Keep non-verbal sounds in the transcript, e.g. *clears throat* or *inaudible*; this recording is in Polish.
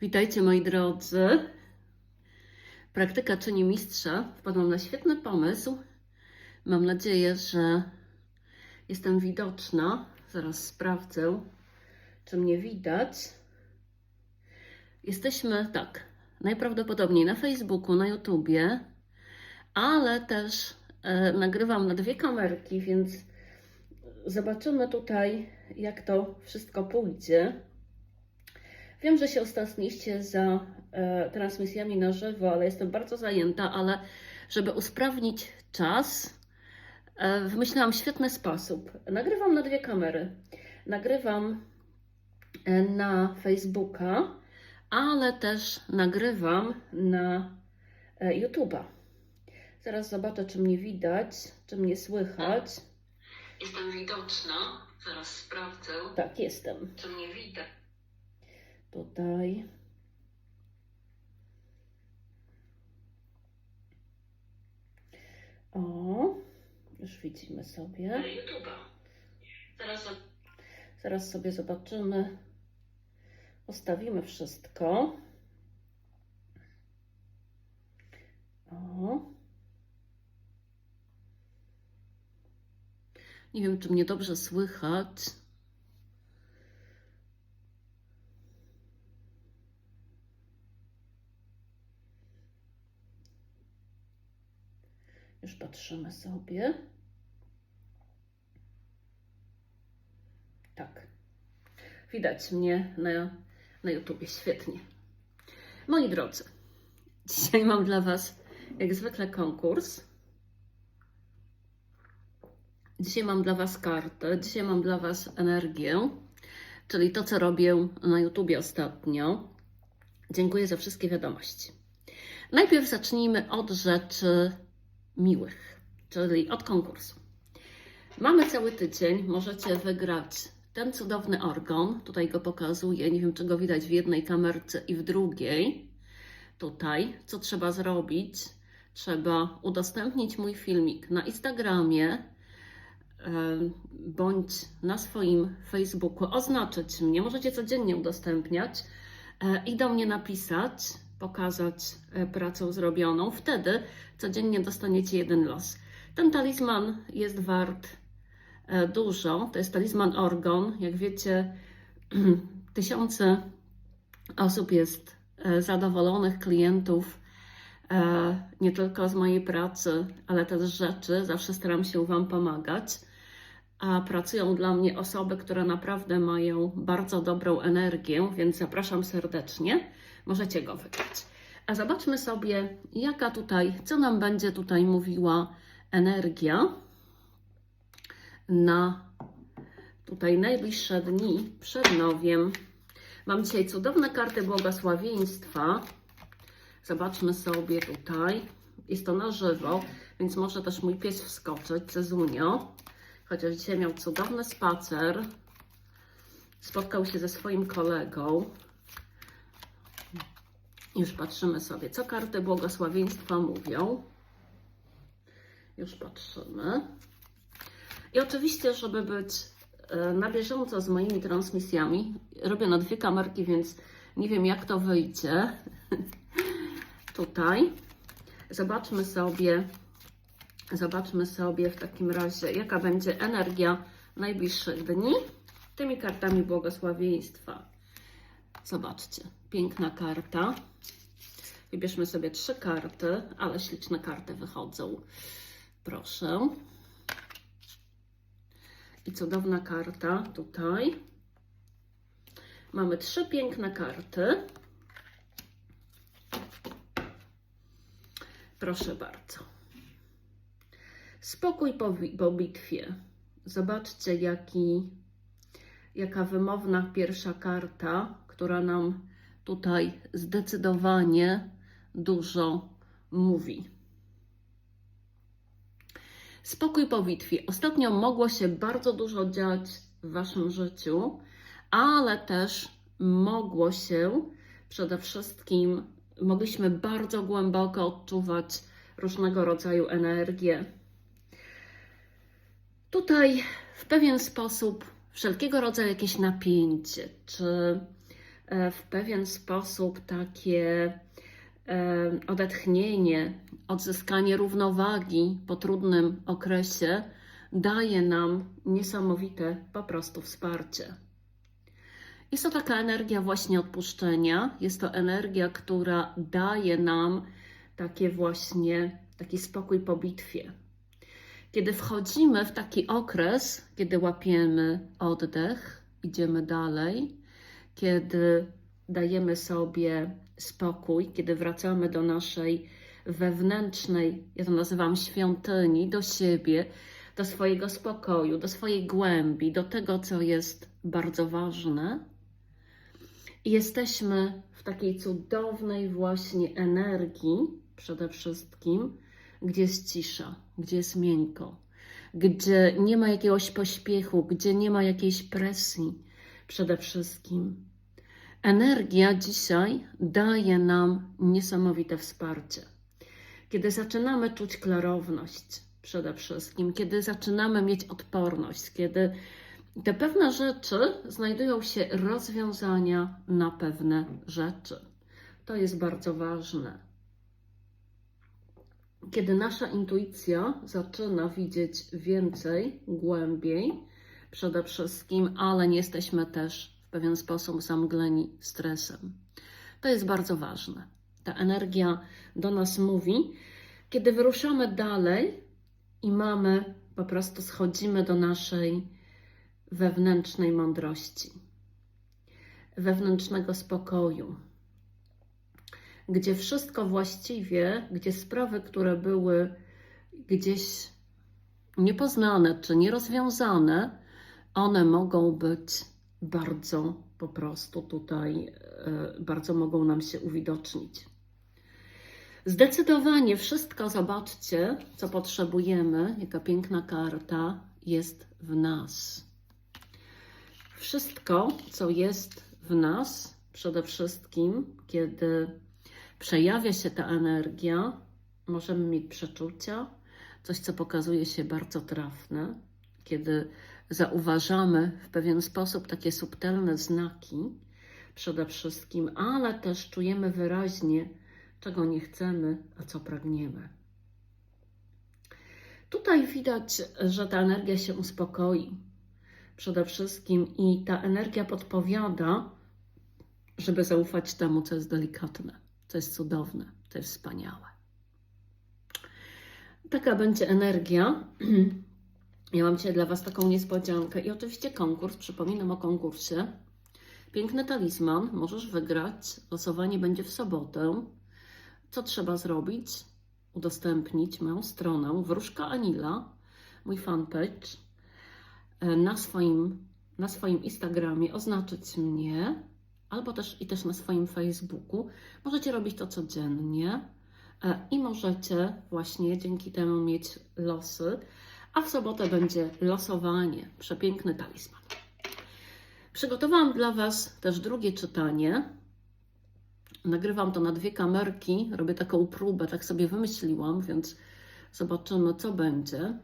Witajcie moi drodzy. Praktyka czyni mistrza. Wpadłam na świetny pomysł. Mam nadzieję, że jestem widoczna. Zaraz sprawdzę, czy mnie widać. Jesteśmy tak, najprawdopodobniej na Facebooku, na YouTubie, ale też e, nagrywam na dwie kamerki, więc zobaczymy tutaj, jak to wszystko pójdzie. Wiem, że się ostatniliście za e, transmisjami na żywo, ale jestem bardzo zajęta, ale żeby usprawnić czas, e, wymyśliłam świetny sposób. Nagrywam na dwie kamery. Nagrywam e, na Facebooka, ale też nagrywam na e, YouTube'a. Zaraz zobaczę, czy mnie widać, czy mnie słychać. Jestem widoczna. Zaraz sprawdzę. Tak, jestem. Czy mnie widać? Tutaj. O, już widzimy sobie. Zaraz, zaraz sobie zobaczymy. Ustawimy wszystko. O. Nie wiem, czy mnie dobrze słychać. Już patrzymy sobie. Tak. Widać mnie na, na YouTubie świetnie. Moi drodzy, dzisiaj mam dla Was jak zwykle konkurs. Dzisiaj mam dla Was kartę, dzisiaj mam dla Was energię, czyli to, co robię na YouTubie ostatnio. Dziękuję za wszystkie wiadomości. Najpierw zacznijmy od rzeczy miłych, czyli od konkursu. Mamy cały tydzień, możecie wygrać ten cudowny organ. Tutaj go pokazuję, nie wiem czy go widać w jednej kamerce i w drugiej. Tutaj, co trzeba zrobić? Trzeba udostępnić mój filmik na Instagramie bądź na swoim Facebooku, oznaczyć mnie. Możecie codziennie udostępniać e, i do mnie napisać, pokazać e, pracę zrobioną. Wtedy codziennie dostaniecie jeden los. Ten talizman jest wart e, dużo. To jest talizman Orgon. Jak wiecie, *clears throat* tysiące osób jest e, zadowolonych, klientów, nie tylko z mojej pracy, ale też z rzeczy. Zawsze staram się Wam pomagać. A pracują dla mnie osoby, które naprawdę mają bardzo dobrą energię, więc zapraszam serdecznie. Możecie go wygrać. A zobaczmy sobie, jaka tutaj, co nam będzie tutaj mówiła energia na tutaj najbliższe dni przed nowiem. Mam dzisiaj cudowne karty błogosławieństwa. Zobaczmy sobie tutaj. Jest to na żywo, więc może też mój pies wskoczyć, Cezunio. Chociaż dzisiaj miał cudowny spacer. Spotkał się ze swoim kolegą. Już patrzymy sobie, co karty błogosławieństwa mówią. Już patrzymy. I oczywiście, żeby być e, na bieżąco z moimi transmisjami, robię na dwie kamerki, więc nie wiem, jak to wyjdzie. *laughs* Tutaj. Zobaczmy sobie, zobaczmy sobie w takim razie, jaka będzie energia najbliższych dni tymi kartami błogosławieństwa. Zobaczcie, piękna karta. Wybierzmy sobie trzy karty, ale śliczne karty wychodzą. Proszę. I cudowna karta tutaj. Mamy trzy piękne karty. Proszę bardzo. Spokój po, po bitwie. Zobaczcie, jaki, jaka wymowna pierwsza karta, która nam tutaj zdecydowanie dużo mówi. Spokój po bitwie. Ostatnio mogło się bardzo dużo dziać w Waszym życiu, ale też mogło się przede wszystkim, mogliśmy bardzo głęboko odczuwać różnego rodzaju energię. Tutaj w pewien sposób wszelkiego rodzaju jakieś napięcie, czy e, w pewien sposób takie e, odetchnienie, odzyskanie równowagi po trudnym okresie daje nam niesamowite po prostu wsparcie. Jest to taka energia właśnie odpuszczenia. Jest to energia, która daje nam takie właśnie taki spokój po bitwie. Kiedy wchodzimy w taki okres, kiedy łapiemy oddech, idziemy dalej, kiedy dajemy sobie spokój, kiedy wracamy do naszej wewnętrznej, ja to nazywam świątyni, do siebie, do swojego spokoju, do swojej głębi, do tego, co jest bardzo ważne. Jesteśmy w takiej cudownej właśnie energii, przede wszystkim, gdzie jest cisza, gdzie jest miękko, gdzie nie ma jakiegoś pośpiechu, gdzie nie ma jakiejś presji, przede wszystkim. Energia dzisiaj daje nam niesamowite wsparcie. Kiedy zaczynamy czuć klarowność, przede wszystkim, kiedy zaczynamy mieć odporność, kiedy te pewne rzeczy znajdują się rozwiązania na pewne rzeczy. To jest bardzo ważne. Kiedy nasza intuicja zaczyna widzieć więcej, głębiej, przede wszystkim, ale nie jesteśmy też w pewien sposób zamgleni stresem. To jest bardzo ważne. Ta energia do nas mówi, kiedy wyruszamy dalej i mamy, po prostu schodzimy do naszej wewnętrznej mądrości, wewnętrznego spokoju, gdzie wszystko właściwie, gdzie sprawy, które były gdzieś niepoznane czy nierozwiązane, one mogą być bardzo po prostu tutaj, e, bardzo mogą nam się uwidocznić. Zdecydowanie wszystko, zobaczcie, co potrzebujemy, jaka piękna karta jest w nas. Wszystko, co jest w nas, przede wszystkim, kiedy przejawia się ta energia, możemy mieć przeczucia, coś, co pokazuje się bardzo trafne, kiedy zauważamy w pewien sposób takie subtelne znaki, przede wszystkim, ale też czujemy wyraźnie, czego nie chcemy, a co pragniemy. Tutaj widać, że ta energia się uspokoi przede wszystkim i ta energia podpowiada, żeby zaufać temu, co jest delikatne, co jest cudowne, co jest wspaniałe. Taka będzie energia. *clears throat* Ja mam dzisiaj dla Was taką niespodziankę i oczywiście konkurs. Przypominam o konkursie. Piękny talizman możesz wygrać. Losowanie będzie w sobotę. Co trzeba zrobić? Udostępnić moją stronę Wróżka Anila, mój fanpage, e, na swoim, na swoim Instagramie, oznaczyć mnie, albo też i też na swoim Facebooku. Możecie robić to codziennie e, i możecie właśnie dzięki temu mieć losy, a w sobotę będzie losowanie. Przepiękny talizman. Przygotowałam dla Was też drugie czytanie. Nagrywam to na dwie kamerki, robię taką próbę, tak sobie wymyśliłam, więc zobaczymy, co będzie.